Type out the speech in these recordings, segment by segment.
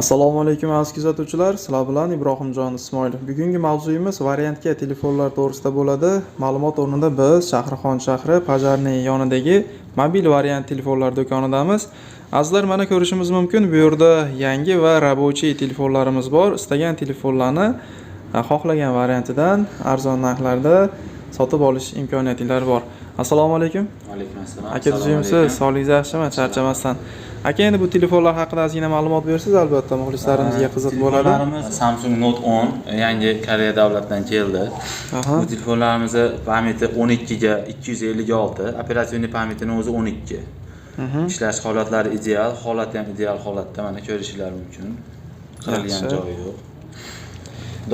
assalomu alaykum aziz kuzatuvchilar. Sizlar bilan ibrohimjon ismoilov bugungi mavzuyimiz variantga telefonlar doğrusu to'g'risida bo'ladi. Ma'lumot o'rnida biz shahrixon shahri pajarniy yonidagi mobil variant telefonlar do'konidamiz. Azizlar mana ko'rishimiz mumkin. Bu yerda yangi va rabochiy telefonlarimiz bor. İstagan telefonlarni e, xohlagan variantidan arzon narxlarda sotib olish imkoniyatlari bor. Assalomu alaykum. Alaykum assalom aka tuzimsiz sog'ligingiz yaxshimi charchamasdan? Aka endi bu telefonlar haqida ozgina ma'lumot bersangiz albatta muxlislarimizga qiziq bo'ladi. samsung note 10 yangi koreya davlatidan keldi. Bu telefonlarimizni pamyati 12 ga 256 operativniy pamyatini o'zi 12 Mhm. ishlash holatlari ideal holati ham ideal holatda mana ko'rishinglar mumkin. Qirilgan joyi yo'q.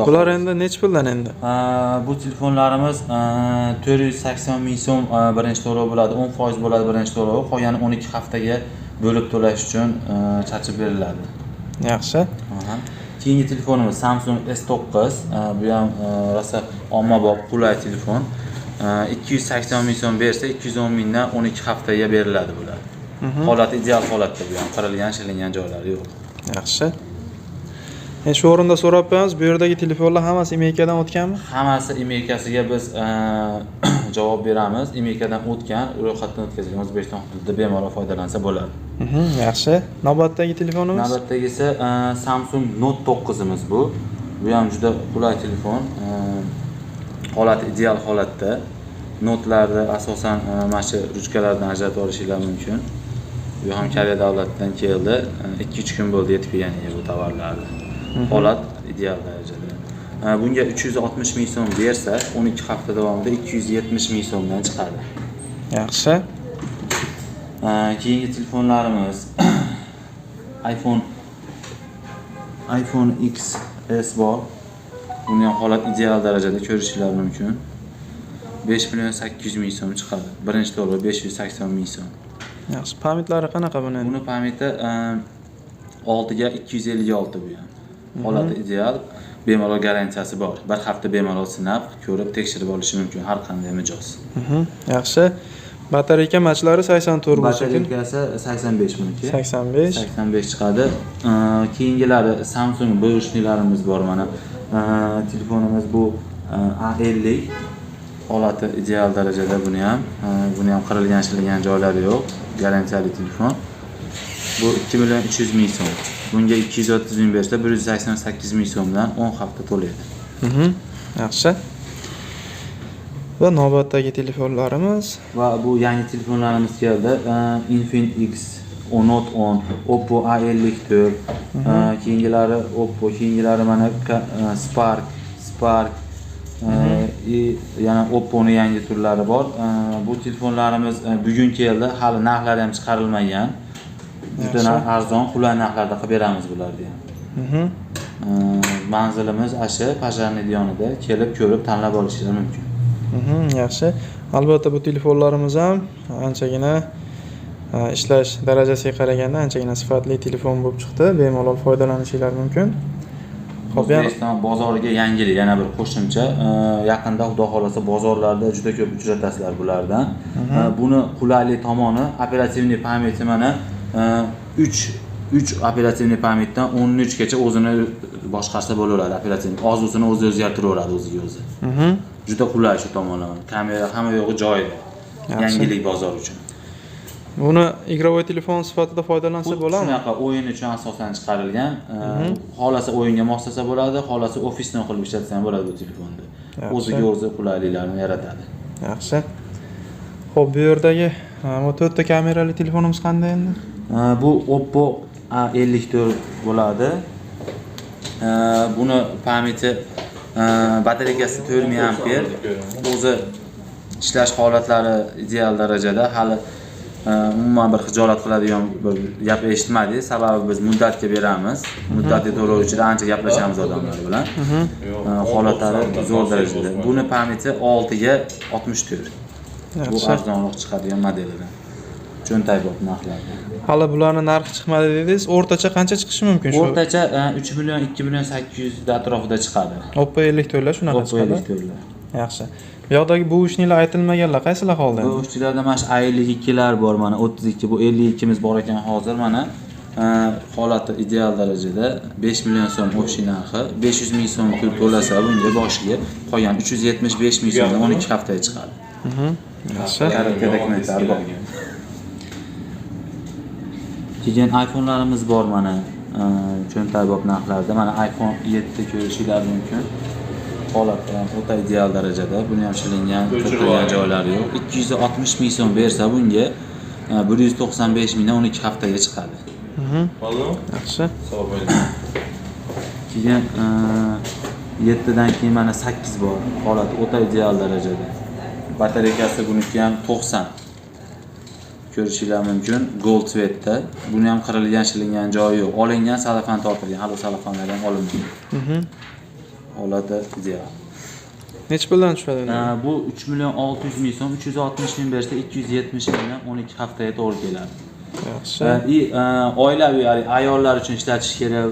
Bular endi nechi puldan endi? Bu telefonlarimiz aa, 480 ming so'm birinchi to'lov bo'ladi 10 foiz bo'ladi birinchi to'lov qolgani 12 haftaga bo'lib to'lash uchun aa, chachib beriladi yaxshi. Keyingi telefonimiz Samsung S9. Ee, Bu ham e, rosa ommabop qulay telefon. Ee, 280 ming so'm bersa, 210 mingdan 12 haftaga beriladi bular. Holati ideal holatda bu ham qirilgan, shilingan joylari yo'q. yaxshi e, shu o'rinda so'rab qo'yamiz bu yerdagi telefonlar hammasi imeykadan o'tganmi Hammasi imeykasiga biz e, javob beramiz. Imeykadan o'tgan, ro'yxatdan o'tkazilgan O'zbekiston hududida bemalol foydalansa bo'ladi. Yaxshi navbatdagi telefonimiz Navbatdagisi e, Samsung Note 9imiz bu. Bu ham juda qulay telefon. E, Holati ideal holatda. Notlarni asosan e, mana shu ruchkalardan ajratib olishinglar mumkin. Bu ham Koreya davlatidan keldi. 2-3 kun bo'ldi yetib kelganiga bu tovarlarni. Holat ideal darajada. Bunga 360 ming so'm bersa, 12 hafta davomida 270 ming so'mdan chiqadi. yaxshi keyingi telefonlarimiz iPhone iPhone XS bor. Buni ham holat ideal darajada ko'rishinglar mumkin. 5 million 800 ming so'm chiqadi. Birinchi to'lov 580 ming so'm. yaxshi pamiyatlari qanaqa buni Buni pamyati 6 ga 256 bu ham. Holati ideal, bemalol garantiyasi bor. Bir hafta bemalol sinab, ko'rib, tekshirib olishi mumkin har qanday mijoz. Yaxshi batareyka matchlari 84 bo'lsa kerak Batareykasi 85 buniki. 85 85 chiqadi. Ee, Keyingilari Samsung bo'g'ishnilarimiz bor mana. Ee, Telefonimiz bu e, A50 holati ideal darajada buni ham. Ee, Buni ham qirilgan shilingan joylari yo'q. Garantiyali telefon. Bu 2 million 300 ming so'm. Bunga 230 ming bersa 188 ming so'mdan 10 hafta to'laydi. Yaxshi va navbatdagi telefonlarimiz Va bu yangi telefonlarimiz keldi. Ee, Infinix X, o Note 10, Oppo A54, ee, keyingilari Oppo, keyingilari mana ee, Spark, Spark, ee, i- yana Oppo'ning yangi turlari bor. Ee, Bu telefonlarimiz ee, bugun keldi, hali narxlari ham chiqarilmagan. Juda arzon, qulay narxlarda qilib beramiz bularni ham. Manzilimiz ashi Pajarniy yonida kelib ko'rib tanlab olishingiz mumkin. Mhm, yaxshi albatta bu telefonlarimiz ham anchagina e, ishlash darajasiga qaraganda anchagina sifatli telefon bo'lib chiqdi bemalol foydalanishingiz mumkin O'zbekiston bozoriga yangilik yana bir qo'shimcha e, yaqinda xudo xolasa bozorlarda juda ko'p uchratasizlar bulardan. E, Buni qulaylik tomoni operativniy pamyati mana 3 3 operativniy pamyatdan 13 gacha o'zini boshqarsa bo'laveradi operativniy. Ozusini o'zi o'zgartiraveradi o'ziga o'zi Mhm, Juda qulay shu tomonlama. Kamera hamma yo'g'i joyida. Yaxshi. Yangilik bozor uchun. buni игровой telefon sifatida foydalansa Xuddi bo'ladimi shunaqa o'yin uchun asosan chiqarilgan. E, Xohlasa o'yinga moslasa bo'ladi, xohlasa ofisdan qilib ishlatsa ham bo'ladi bu telefonni. Yaxshi. O'ziga o'zi qulayliklarni yaratadi. yaxshi ho'p bu yerdagi e, bu to'rtta kamerali telefonimiz qanday endi E, Bu Oppo A54 bo'ladi. E, Buni pamyati batareykasi 4000 amper. O'zi ishlash holatlari ideal darajada. Hali e, umuman bir xijolat qiladigan bir gap eshitmadik. Sababi biz muddatga beramiz. Muddatli to'lov ichida ancha gaplashamiz odamlar bilan. E, Holatlari zo'r darajada. Buni pamyati 6 ga 64. Bu arzonroq chiqadigan modelidan. Cho'ntak bor narxlarda. hali bularni narxi chiqmadi dedingiz o'rtacha qancha chiqishi mumkin shu O'rtacha e, 3 million 2 million 800 atrofida chiqadi. oppo ellik to'rtlar shunaqa Oppo chiqadi elektorlar. yaxshi bu yoqdagi bu ishnilar aytilmaganlar qaysilar qoldi Bu endi ishchilarda mana shu A52lar bor mana 32 bu 52 miz bor ekan hozir mana holati ideal darajada 5 million so'm общий narxi 500 ming so'm pul to'lasa bunga boshiga qolgan 375 ming so'mdan 12 haftaga chiqadi yaxshi karakter dokumentlari bor Keyin iPhone'larimiz bor mana e, cho'ntakbop narxlarda. Mana iPhone 7 ko'rishinglar mumkin holati ham o'ta ideal darajada buni ham shilingan to'kilgan joylari yo'q 260 ming so'm bersa bunga e, 195 mingdan 12 haftaga chiqadi. Yaxshi keyin e, 7dan keyin mana 8 bor. Holati o'ta ideal darajada batareykasi buniki ham 90 ko'rishinglar mumkin. Gold tsvetda buni ham qirilgan shilingan joyi yo'q. Olingan salafan tortilgan hali salafanlar ham olinmagan holati ideal nechi puldan tushadi bu 3 million 600 ming so'm. 360 ming bersa 270 mingdan 12 haftaga to'g'ri keladi. Yaxshi. И e, oilaviy ya'ni ayollar uchun ishlatish kerak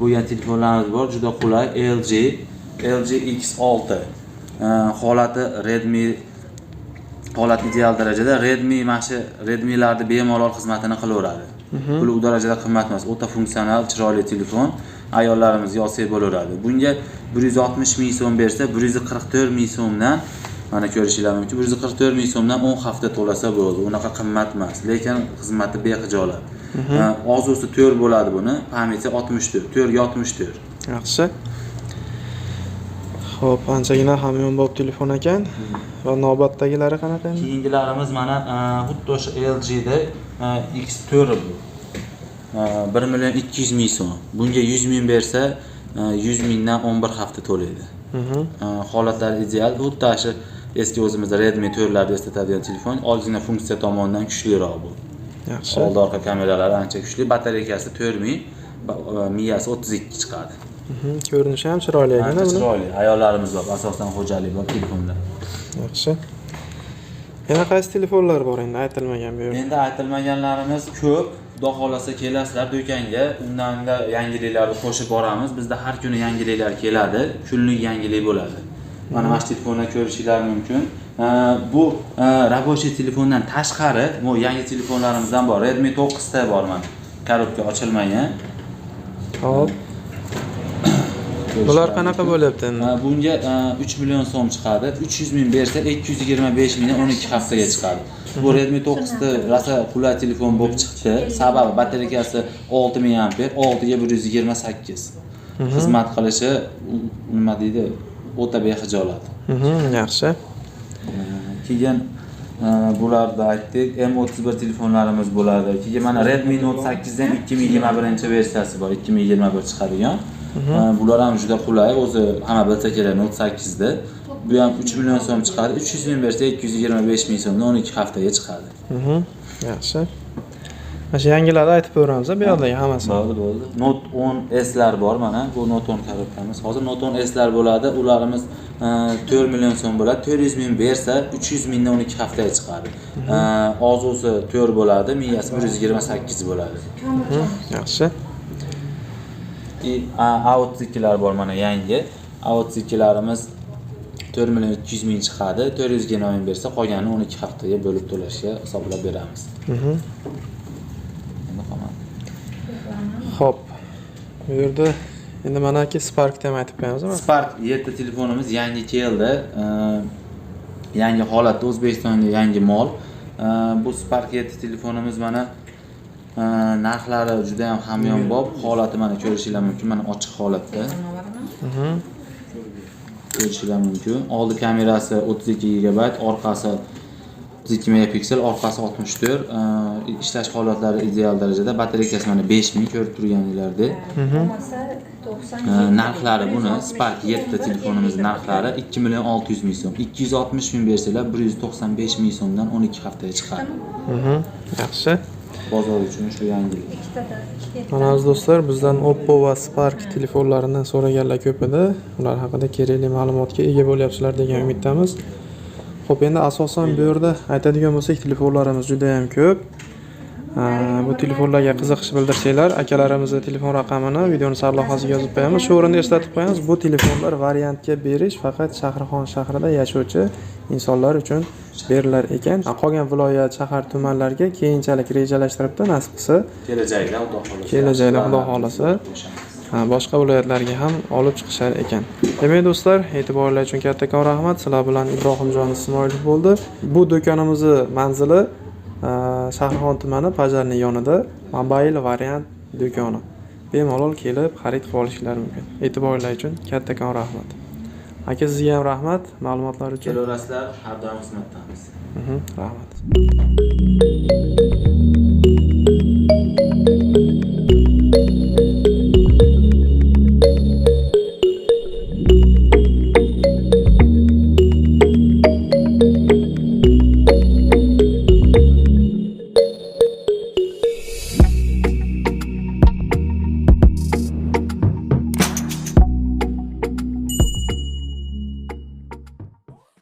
bo'lgan telefonlarimiz bor. Juda qulay. LG LG X6 E, holati Redmi holati ideal darajada Redmi mana shu Redmi'larni bemalol xizmatini qilaveradi. Puli u darajada qimmat emas o'ta funksional chiroyli telefon ayollarimizga olsak bo'laveradi. Bunga 160 ming so'm bersa 144 ming so'mdan mana ko'rishinglar mumkin 144 ming so'mdan 10 hafta to'lasa bo'ladi. Unaqa qimmat emas lekin xizmati behijolat. Ozusi 4 bo'ladi buni pamyati 64 4 64 yaxshi ho'p anchagina hamyonbop telefon ekan va navbatdagilari qanaqa endi? Keyingilarimiz mana e, xuddi o'sha LG'da e, X4 bu. E, 1 million 200 ming so'm. Bunga 100 ming bersa e, 100 mingdan 11 hafta to'laydi. Mhm. E, holatlari ideal. Xuddi shu eski o'zimizda Redmi 4'larni eslatadigan telefon ozgina funksiya tomonidan kuchliroq bu. Yaxshi. Oldi orqa kameralari ancha kuchli. Batareykasi 4000 ba- e, miyasi 32 chiqadi. Ko'rinishi ham chiroyli ekan chiroyli. Ayollarimiz bor asosan xo'jalik bor telefonda. Yaxshi. Yana qaysi telefonlar bor endi? Aytilmagan bu yerda endi aytilmaganlarimiz ko'p. Xudo xohlasa kelasizlar do'konga. Undan da yangiliklarni qo'shib boramiz. Bizda har kuni yangiliklar keladi. Kunlik yangilik bo'ladi. Mana mana shu telefonni ko'rishinglar mumkin. Bu e, рабочий telefondan tashqari bu yangi telefonlarimizdan bor. Redmi 9 ta bor mana korobka ochilmagan. Hop bular qanaqa bo'lyapti endi bunga 3 million so'm chiqadi 300 ming bersa 225 mingdan 12 haftaga chiqadi bu redmi 9 ta rosa qulay telefon bo'lib chiqdi sababi batareykasi 6000 amper 6 ga 128 xizmat qilishi nima deydi o'ta behijolat yaxshi keyin bularni aytdik M31 telefonlarimiz bo'ladi keyin mana Redmi Note 8 dan 2021 versiyasi bor 2021 chiqadigan E, bular ham juda qulay. O'zi hamma bilsa kerak note sakkizda. Bu ham uch million so'm chiqadi. uch yuz ming bersa ikki yuz yigirma besh ming so'mda o'n ikki haftaga chiqadi. Mhm. Yaxshi. Mana shu yangilarni aytib beramiz bu yoqdagi hammasi. Bo'ldi bo'ldi. Not o'n slar bor mana. Bu not o'n korobkamiz hozir not o'n slar bo'ladi. Ularimiz e, to'rt million so'm bo'ladi. to'rt yuz ming bersa uch yuz 12 o'n ikki haftaga chiqadi. Mhm. E, Ozusi to'rt bo'ladi. Miyasi bir yuz yigirma sakkiz bo'ladi. Mhm. Yaxshi. И outsikilar bor mana yangi outsikilarimiz 4 million 200 ming chiqadi 400 ga ming bersa qolganini 12 haftaga bo'lib to'lashga hisoblab beramiz Mhm. Qolmadi. Xo'p. Bu yerda endi manaki Sparkni ham aytib qo'yamiz. Spark 7 telefonimiz yangi keldi. Yangi holatda O'zbekistonga yangi mol. Bu Spark 7 telefonimiz mana narxlari juda ham hamyonbop. Holati mana ko'rishinglar mumkin. Mana ochiq holatda Mhm. ko'rishinglar mumkin. Oldi kamerasi 32 GB, orqasi 32 megapiksel, orqasi 64. Ee, ishlash holatlari ideal darajada. Batareykasi mana 5000 ko'rib turganinglardek. Ee, narxlari buni Spark 7 telefonimiz narxlari 2 million 600 ming so'm. 260 ming bersalar 195 ming so'mdan 12 haftaga chiqadi. Mhm. Yaxshi. Bozor uchun shu yangilik. Mana aziz do'stlar, bizdan Oppo va Spark telefonlaridan so'raganlar ko'p edi. Ular haqida kerakli ma'lumotga ega bo'lyapsizlar degan umiddamiz. Xo'p, endi asosan bu yerda aytadigan bo'lsak, telefonlarimiz juda ham ko'p. Bu telefonlarga qiziqish bildirsanglar akalarimizni telefon raqamini videoni sarlavhasiga yozib qo'yamiz. Shu o'rinda eslatib qo'yamiz bu telefonlar variantga berish faqat shahrixon shahrida yashovchi insonlar uchun berilar ekan. Qolgan viloyat shahar tumanlarga keyinchalik rejalashtiribdi nasib qilsa kelajakda xudo xohlasa. Kelajakda Xudo xohlasa. boshqa viloyatlarga ham olib chiqishar ekan. Demak do'stlar e'tiboringlar uchun kattakon rahmat. Sizlar bilan ibrohimjon ismoilov bo'ldi. Bu do'konimizni manzili shahrixon tumani pajarniy yonida mobil variant do'koni bemalol kelib xarid qilib olishlari mumkin. E'tiboringlar uchun kattakon rahmat. Aka sizga ham rahmat. Ma'lumotlar uchun. Kelaverasizlar har doim xizmatdamiz. Mhm, rahmat